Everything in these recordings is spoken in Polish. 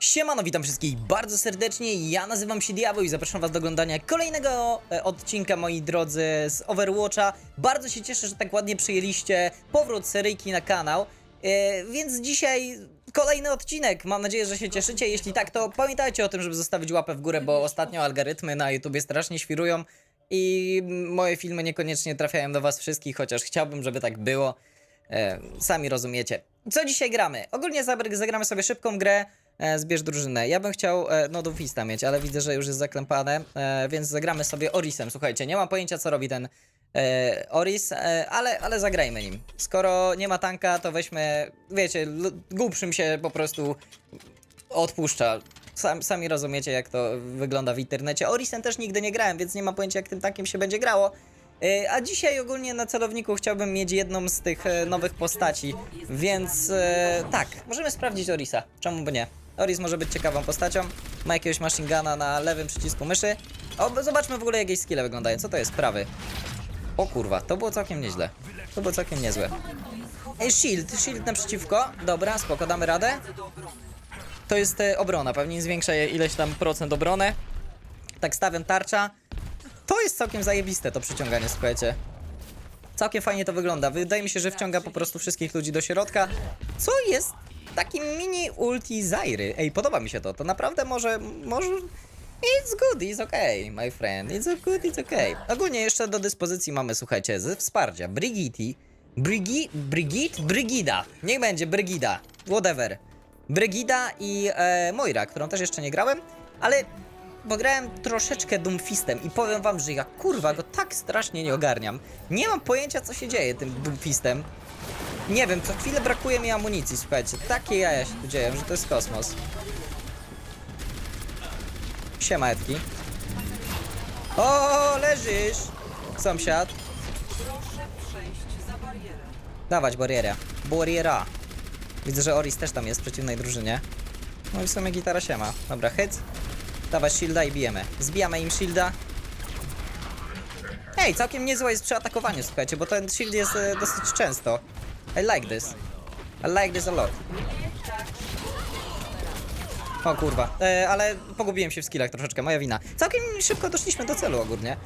Siemano, witam wszystkich bardzo serdecznie, ja nazywam się Diabeł i zapraszam was do oglądania kolejnego e, odcinka, moi drodzy, z Overwatcha. Bardzo się cieszę, że tak ładnie przyjęliście powrót seryjki na kanał, e, więc dzisiaj kolejny odcinek, mam nadzieję, że się cieszycie, jeśli tak, to pamiętajcie o tym, żeby zostawić łapę w górę, bo ostatnio algorytmy na YouTubie strasznie świrują i moje filmy niekoniecznie trafiają do was wszystkich, chociaż chciałbym, żeby tak było. E, sami rozumiecie. Co dzisiaj gramy? Ogólnie zagramy sobie szybką grę. E, zbierz drużynę. Ja bym chciał e, no Fista mieć, ale widzę, że już jest zaklępane, e, więc zagramy sobie Orisem. Słuchajcie, nie mam pojęcia co robi ten Oris, ale, ale zagrajmy nim. Skoro nie ma tanka, to weźmy, wiecie, głupszym się po prostu odpuszcza. Sam, sami rozumiecie, jak to wygląda w internecie. Orisem też nigdy nie grałem, więc nie mam pojęcia, jak tym tankiem się będzie grało. A dzisiaj ogólnie na celowniku chciałbym mieć jedną z tych nowych postaci, więc tak, możemy sprawdzić Orisa. Czemu by nie? Oris może być ciekawą postacią. Ma jakiegoś machine guna na lewym przycisku myszy. O, zobaczmy w ogóle jakieś skille wyglądają. Co to jest? Prawy. O kurwa, to było całkiem nieźle. To było całkiem niezłe. Ej, shield, shield naprzeciwko. Dobra, spoko, damy radę. To jest e, obrona, pewnie zwiększa je ileś tam procent obronę. Tak stawiam tarcza. To jest całkiem zajebiste to przyciąganie, słuchajcie. Całkiem fajnie to wygląda. Wydaje mi się, że wciąga po prostu wszystkich ludzi do środka. Co jest takim mini ulti Zairy. Ej, podoba mi się to. To naprawdę może... może... It's good, it's okay, my friend. It's good, it's okay. Ogólnie jeszcze do dyspozycji mamy, słuchajcie, ze wsparcia Brigitti, Brigi... Brigit? Brigida. Niech będzie Brigida. Whatever. Brigida i e, Moira, którą też jeszcze nie grałem, ale bo grałem troszeczkę Doomfistem i powiem wam, że ja kurwa go tak strasznie nie ogarniam. Nie mam pojęcia co się dzieje tym Doomfistem. Nie wiem, co chwilę brakuje mi amunicji, słuchajcie. Takie jaja się tu dzieją, że to jest kosmos. Siema, Edki. O, leżysz! Sąsiad. Dawać barierę. Bariera. Widzę, że Oris też tam jest w przeciwnej drużynie. No i w sumie gitara siema. Dobra, hit. Dawać shielda i bijemy. Zbijamy im shielda. Ej, całkiem niezłe jest przy atakowaniu, słuchajcie, bo ten shield jest e, dosyć często. I like this. I like this a lot. O kurwa, e, ale pogubiłem się w skillach troszeczkę, moja wina. Całkiem szybko doszliśmy do celu ogólnie.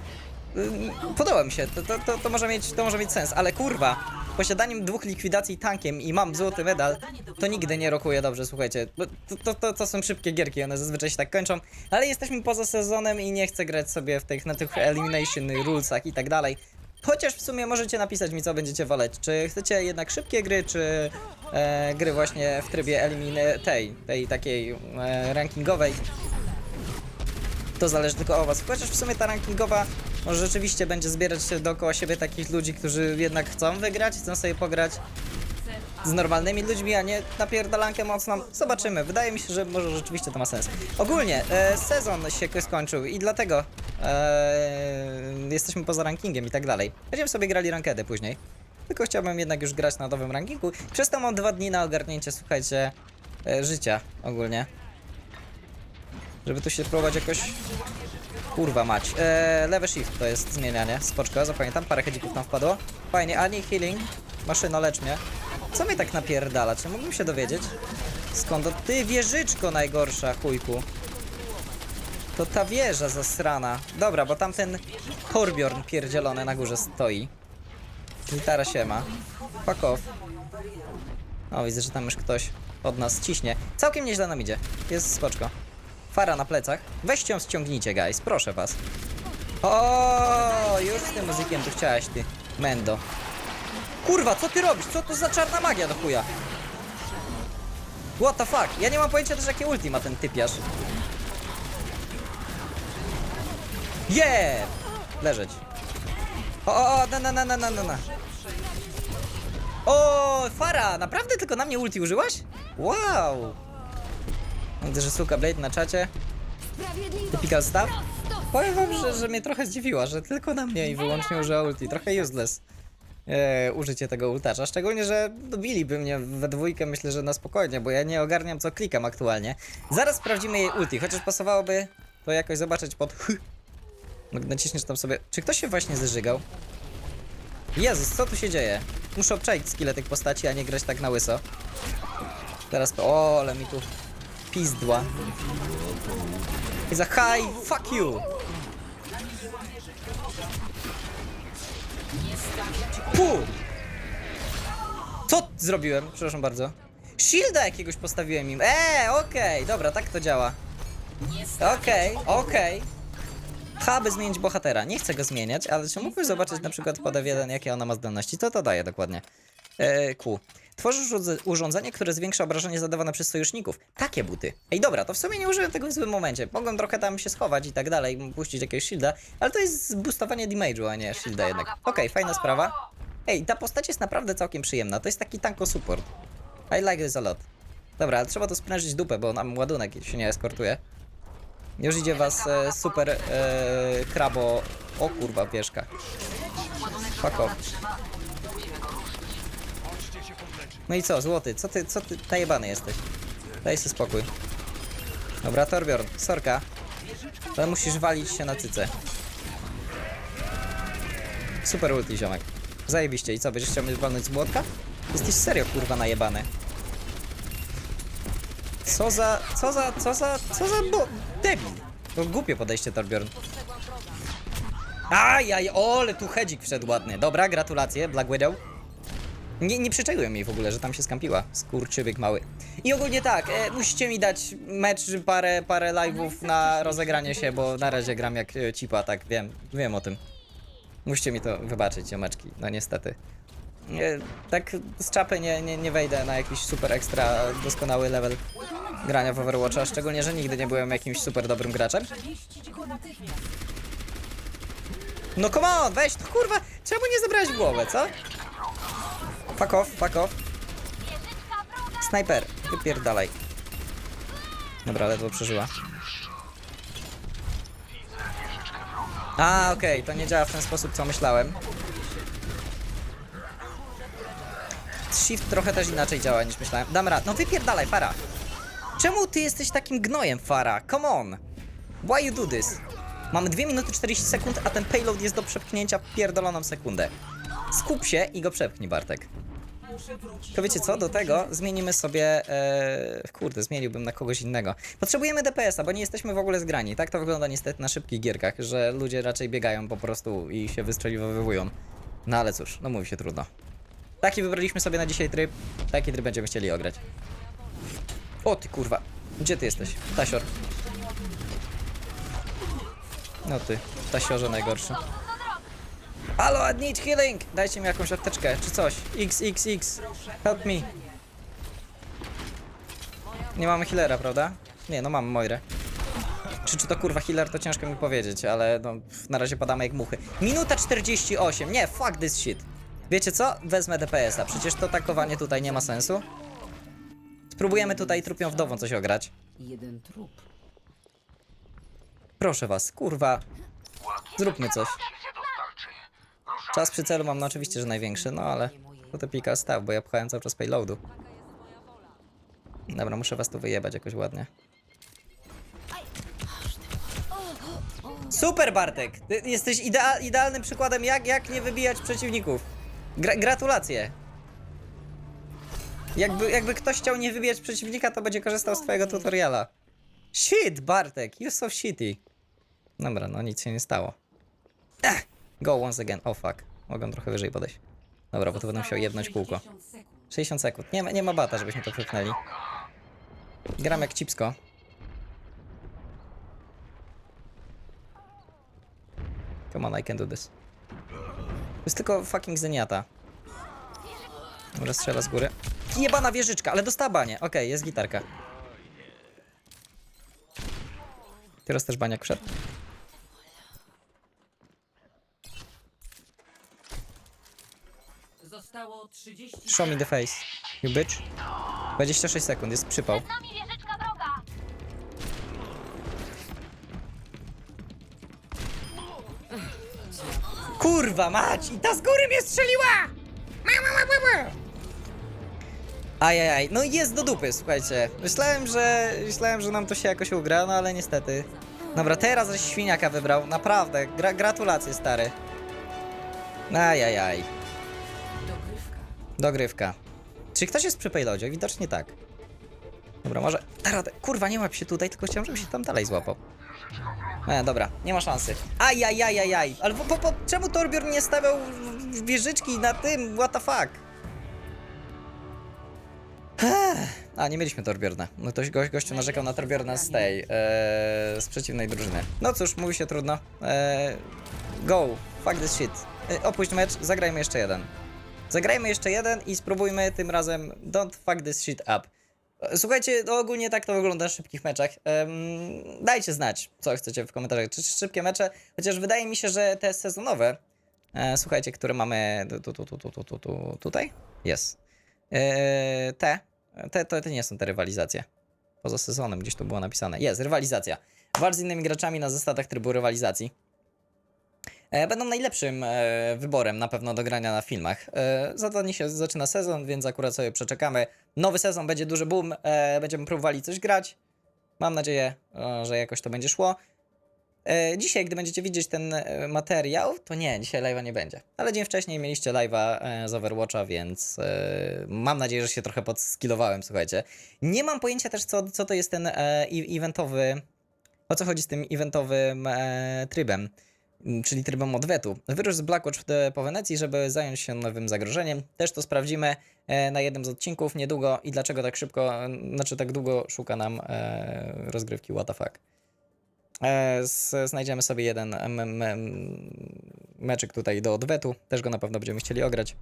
Ym, Podoba mi się, to, to, to, to, może mieć, to może mieć sens, ale kurwa, posiadaniem dwóch likwidacji tankiem i mam złoty medal, to nigdy nie rokuje dobrze, słuchajcie. To, to, to, to są szybkie gierki, one zazwyczaj się tak kończą, ale jesteśmy poza sezonem i nie chcę grać sobie w tych, na tych elimination rulesach i tak dalej. Chociaż w sumie możecie napisać mi, co będziecie woleć. Czy chcecie jednak szybkie gry, czy e, gry właśnie w trybie elimin tej, tej takiej e, rankingowej. To zależy tylko od was. Chociaż w sumie ta rankingowa może rzeczywiście będzie zbierać się dookoła siebie takich ludzi, którzy jednak chcą wygrać, chcą sobie pograć z normalnymi ludźmi, a nie napierdalankę mocną. Zobaczymy. Wydaje mi się, że może rzeczywiście to ma sens. Ogólnie e, sezon się skończył i dlatego e, jesteśmy poza rankingiem i tak dalej. Będziemy sobie grali rankedy później. Tylko chciałbym jednak już grać na nowym rankingu. Przez to mam dwa dni na ogarnięcie, słuchajcie, e, życia ogólnie. Żeby tu się próbować jakoś... Kurwa mać. Eee, lewy shift to jest zmienianie. Spoczko, zapamiętam. Parę hedzików tam wpadło. Fajnie, ani healing. Maszyno, lecz mnie. Co mnie tak napierdala? Czy mógłbym się dowiedzieć? Skąd? to- Ty, wieżyczko najgorsza, chujku. To ta wieża zasrana. Dobra, bo tamten Torbjorn pierdzielony na górze stoi. Gitara się ma. Fuck off. O, widzę, że tam już ktoś od nas ciśnie. Całkiem nieźle nam idzie. Jest spoczko. Fara na plecach. Weźcie ją ściągnijcie, guys. Proszę was. O, już z tym muzykiem tu chciałaś, ty. Mendo. Kurwa, co ty robisz? Co to za czarna magia do chuja? What the fuck? Ja nie mam pojęcia też jakie ulti ma ten typiarz. Yeah! Leżeć. O, o, na, na, na, na, na, na. O, Fara, naprawdę tylko na mnie ulti użyłaś? Wow! Widzę, że suka Blade na czacie. Typical stuff. Powiem wam, że, że mnie trochę zdziwiła, że tylko na mnie i wyłącznie użyła ulti. Trochę useless e, użycie tego ultarza. Szczególnie, że dobiliby mnie we dwójkę, myślę, że na spokojnie, bo ja nie ogarniam co klikam aktualnie. Zaraz sprawdzimy jej ulti, chociaż pasowałoby to jakoś zobaczyć pod. No, Naciśniesz tam sobie... Czy ktoś się właśnie zeżygał? Jezus, co tu się dzieje? Muszę obczaić skille tych postaci, a nie grać tak na łyso. Teraz... O, ale mi tu pizdła. Is a high, fuck you! Pu! Co zrobiłem? Przepraszam bardzo. Shielda jakiegoś postawiłem im. Eee, okej, dobra, tak to działa. Okej, okej. Ha, by zmienić bohatera. Nie chcę go zmieniać, ale czy mógłbyś zobaczyć na przykład podaw 1, jakie ona ma zdolności? To to daje dokładnie. E, Q. Tworzysz urządze- urządzenie, które zwiększa obrażenie zadawane przez sojuszników. Takie buty. Ej, dobra, to w sumie nie użyłem tego w złym momencie. Mogłem trochę tam się schować i tak dalej, puścić jakiegoś shielda, ale to jest boostowanie damage'u, a nie shielda jednak. Okej, fajna sprawa. Ej, ta postać jest naprawdę całkiem przyjemna. To jest taki tanko support. I like this a lot. Dobra, ale trzeba to sprężyć dupę, bo nam ładunek się nie eskortuje. Już idzie was e, super e, krabo. O kurwa, pieszka. Fuck off. No i co, złoty, co ty, co ty, najebany jesteś? Daj sobie spokój. Dobra, Torbjorn, sorka. Ale musisz walić się na cyce. Super ulti, ziomek. Zajebiście. I co, będziesz chciał mnie walnąć z młotka? Jesteś serio, kurwa, najebany. Co za, co za, co za, co za bo... debil. To głupie podejście, Torbjorn. Ajaj, ole, tu hedzik wszedł ładny. Dobra, gratulacje, Black Widow. Nie, nie przyczaiłem jej w ogóle, że tam się skampiła. Skurczybyk mały. I ogólnie tak, e, musicie mi dać mecz, parę, parę live'ów na rozegranie się, bo na razie gram jak e, cipa, tak, wiem, wiem o tym. Musicie mi to wybaczyć, ziomeczki, no niestety. Nie, tak z czapy nie, nie, nie wejdę na jakiś super ekstra doskonały level grania w Overwatcha, szczególnie, że nigdy nie byłem jakimś super dobrym graczem. No come on, weź, to kurwa, czemu nie zabrałeś w głowę, co? Fuck off, fuck off. Snajper, wypierdalaj. Dobra, ledwo przeżyła. A, okej, to nie działa w ten sposób, co myślałem. Shift trochę też inaczej działa niż myślałem. Dam rad. No wypierdalaj, Fara. Czemu ty jesteś takim gnojem, Fara? Come on. Why you do this? Mamy 2 minuty 40 sekund, a ten payload jest do przepchnięcia w pierdoloną sekundę. Skup się i go przepchnij, Bartek. To wiecie co? Do tego zmienimy sobie. E, kurde, zmieniłbym na kogoś innego. Potrzebujemy DPS-a, bo nie jesteśmy w ogóle zgrani. Tak to wygląda niestety na szybkich gierkach, że ludzie raczej biegają po prostu i się wystrzeliwowują. No ale cóż, no mówi się trudno. Taki wybraliśmy sobie na dzisiaj tryb. Taki tryb będziemy chcieli ograć. O ty kurwa. Gdzie ty jesteś? Tasior. No ty, Tasiorze najgorszy. Halo, I need healing! Dajcie mi jakąś apteczkę, czy coś. XXX. Help me. Nie mamy healera, prawda? Nie, no mam Moirę. Czy, czy to kurwa healer, to ciężko mi powiedzieć, ale no, na razie padamy jak muchy. Minuta 48, nie, fuck this shit. Wiecie co? Wezmę DPS-a, przecież to takowanie tutaj nie ma sensu. Spróbujemy tutaj trupią wdową coś ograć. Jeden trup. Proszę was, kurwa. Zróbmy coś. Czas przy celu mam no oczywiście, że największy, no ale to te pika stał, bo ja pchałem cały czas payloadu. Dobra, muszę was tu wyjebać jakoś ładnie. Super Bartek! Ty jesteś idea idealnym przykładem jak, jak nie wybijać przeciwników. Gra gratulacje. Jakby, jakby ktoś chciał nie wybijać przeciwnika, to będzie korzystał z twojego tutoriala. Shit, Bartek, you're so shitty. Dobra, no nic się nie stało. Ech, go once again. Oh fuck. Mogę trochę wyżej podejść. Dobra, bo to będę musiał jebnąć kółko. 60 sekund. 60 sekund. Nie ma, nie ma bata, żebyśmy to wypchnęli. Gram jak cipsko. Come on, I can do this. To jest tylko fucking zeniata. Dobra, strzela z góry. Jebana wieżyczka, ale dostała banie. Okej, jest gitarka. Teraz też baniak wszedł. Zostało 30 Show me the face. You bitch. 26 sekund, jest przypał. Z nami wieżyczka wroga! Kurwa mać! I ta z góry mnie strzeliła! Ajajaj, no i jest do dupy, słuchajcie. Myślałem, że myślałem, że nam to się jakoś ugra, no ale niestety. Dobra, teraz żeś świniaka wybrał, naprawdę. Gra gratulacje, stary. Ajajaj. Dogrywka. Czy ktoś jest przy payloadzie? Widocznie tak. Dobra, może da. Kurwa, nie łap się tutaj, tylko chciałem, żeby się tam dalej złapał. E, dobra, nie ma szansy. Ajajajajaj. Ale po, po, czemu Torbjorn nie stawiał wieżyczki na tym? What the fuck? A, nie mieliśmy Torbjorna. No ktoś goś, gościu narzekał na Torbjorna z tej, e, z przeciwnej drużyny. No cóż, mówi się trudno. E, go, fuck this shit. E, opuść mecz, zagrajmy jeszcze jeden. Zagrajmy jeszcze jeden i spróbujmy tym razem don't fuck this shit up. Słuchajcie, no ogólnie tak to wygląda w szybkich meczach. Em, dajcie znać, co chcecie w komentarzach. Czy szybkie mecze? Chociaż wydaje mi się, że te sezonowe, e, słuchajcie, które mamy tu, tu, tu, tu, tu, tu, tu, tutaj? Jest. E, te, te, to, to nie są te rywalizacje. Poza sezonem gdzieś tu było napisane. Jest, rywalizacja. Walcz z innymi graczami na zasadach trybu rywalizacji. E, Będą najlepszym e, wyborem na pewno do grania na filmach. E, za się zaczyna sezon, więc akurat sobie przeczekamy. Nowy sezon będzie duży boom, będziemy próbowali coś grać. Mam nadzieję, że jakoś to będzie szło. Dzisiaj, gdy będziecie widzieć ten materiał, to nie, dzisiaj live'a nie będzie. Ale dzień wcześniej mieliście live'a z Overwatcha, więc mam nadzieję, że się trochę podskillowałem, słuchajcie. Nie mam pojęcia też, co, co to jest ten eventowy... O co chodzi z tym eventowym trybem, czyli trybem odwetu. Wyrusz z Blackwatch po Wenecji, żeby zająć się nowym zagrożeniem. Też to sprawdzimy e, na jednym z odcinków niedługo i dlaczego tak szybko, e, znaczy tak długo szuka nam e, rozgrywki what the fuck. Znajdziemy sobie jeden meczyk tutaj do odwetu, też go na pewno będziemy chcieli ograć.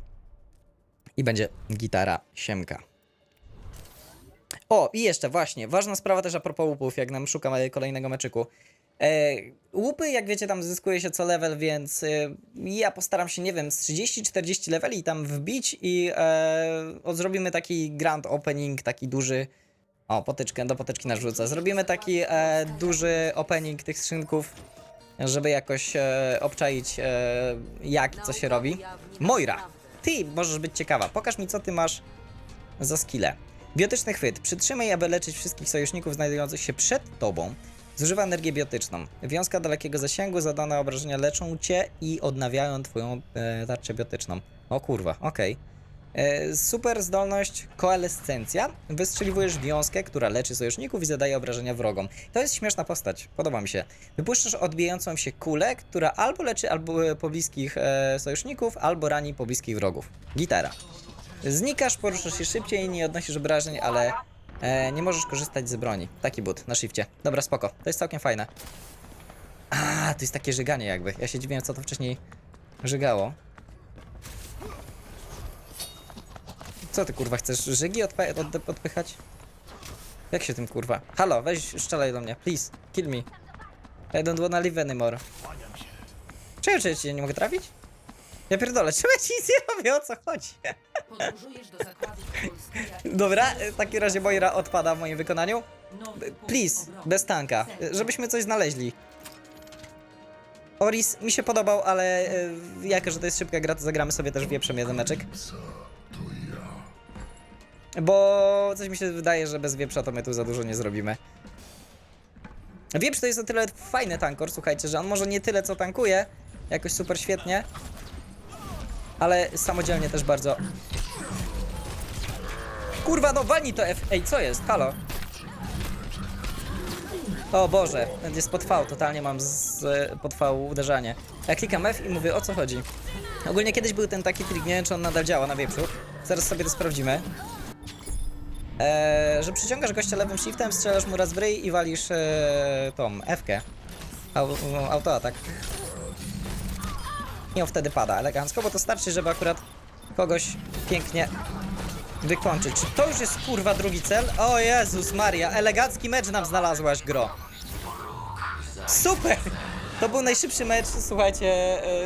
I będzie gitara siemka. O, i jeszcze właśnie, ważna sprawa też a propos łupów, jak nam szukamy kolejnego meczyku. E, łupy, jak wiecie, tam zyskuje się co level, więc e, ja postaram się, nie wiem, z 30-40 leveli tam wbić i e, zrobimy taki grand opening, taki duży. O, potyczkę, do potyczki narzucę. Zrobimy taki e, duży opening tych skrzynków, żeby jakoś e, obczaić e, jak co się robi. Moira, ty możesz być ciekawa. Pokaż mi, co ty masz za skille. Biotyczny chwyt. Przytrzymaj, aby leczyć wszystkich sojuszników znajdujących się przed tobą. Zużywa energię biotyczną. Wiązka dalekiego zasięgu, zadane obrażenia leczą cię i odnawiają twoją e, tarczę biotyczną. O kurwa, okej. E, Super zdolność koalescencja. Wystrzeliwujesz wiązkę, która leczy sojuszników i zadaje obrażenia wrogom. To jest śmieszna postać, podoba mi się. Wypuszczasz odbijającą się kulę, która albo leczy albo e, pobliskich e, sojuszników, albo rani pobliskich wrogów. Gitara. Znikasz, poruszasz się szybciej, nie odnosisz obrażeń, ale e, nie możesz korzystać z broni. Taki but na shifcie. Dobra, spoko. To jest całkiem fajne. A, to jest takie żyganie jakby. Ja się dziwiłem, co to wcześniej żygało. Co ty kurwa, chcesz żygi od- odpychać? Jak się tym kurwa? Halo, weź strzelaj do mnie, please, kill me. I don't wanna live anymore. Czemu, czy cię nie mogę trafić? Ja pierdolę, czemu ja ci nic nie robię, o co chodzi? Podróżujesz do zakładu. Dobra, w takim razie Moira odpada w moim wykonaniu. Punkt Please, bez tanka, żebyśmy coś znaleźli. Oris mi się podobał, ale e, jako, że to jest szybka gra, to zagramy sobie też wieprzem jeden meczek. Bo coś mi się wydaje, że bez wieprza to my tu za dużo nie zrobimy. Wieprz to jest o tyle fajny tankor, słuchajcie, że on może nie tyle co tankuje, jakoś super świetnie, ale samodzielnie też bardzo... Kurwa, no walnij to F... Ej, co jest? Halo? O Boże, jest pod V, totalnie mam z pod V uderzanie. Ja klikam F i mówię, o co chodzi? Ogólnie kiedyś był ten taki trik, nie wiem czy on nadal działa na wieprzu. Zaraz sobie to sprawdzimy. Eee, że przyciągasz gościa lewym shiftem, strzelasz mu raz w ryj i walisz e, tą F-kę. Au, autoatak. I on wtedy pada elegancko, bo to starczy, żeby akurat kogoś pięknie wykończyć. Czy to już jest kurwa drugi cel? O Jezus Maria, elegancki mecz nam znalazłaś, gro. Super! To był najszybszy mecz, słuchajcie,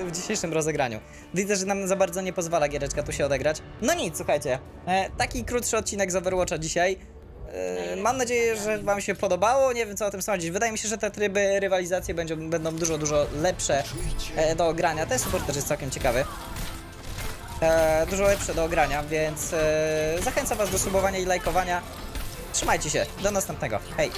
e, w dzisiejszym rozegraniu. Widzę, że nam za bardzo nie pozwala giereczka tu się odegrać. No nic, słuchajcie, e, taki krótszy odcinek z Overwatcha dzisiaj. E, Mam nadzieję, że Wam się podobało. Nie wiem, co o tym sądzić. Wydaje mi się, że te tryby rywalizacji będą, będą dużo, dużo lepsze do grania. Ten support też jest całkiem ciekawy. E, dużo lepsze do ogrania, więc e, zachęcam Was do subowania i lajkowania. Trzymajcie się, do następnego. Hej!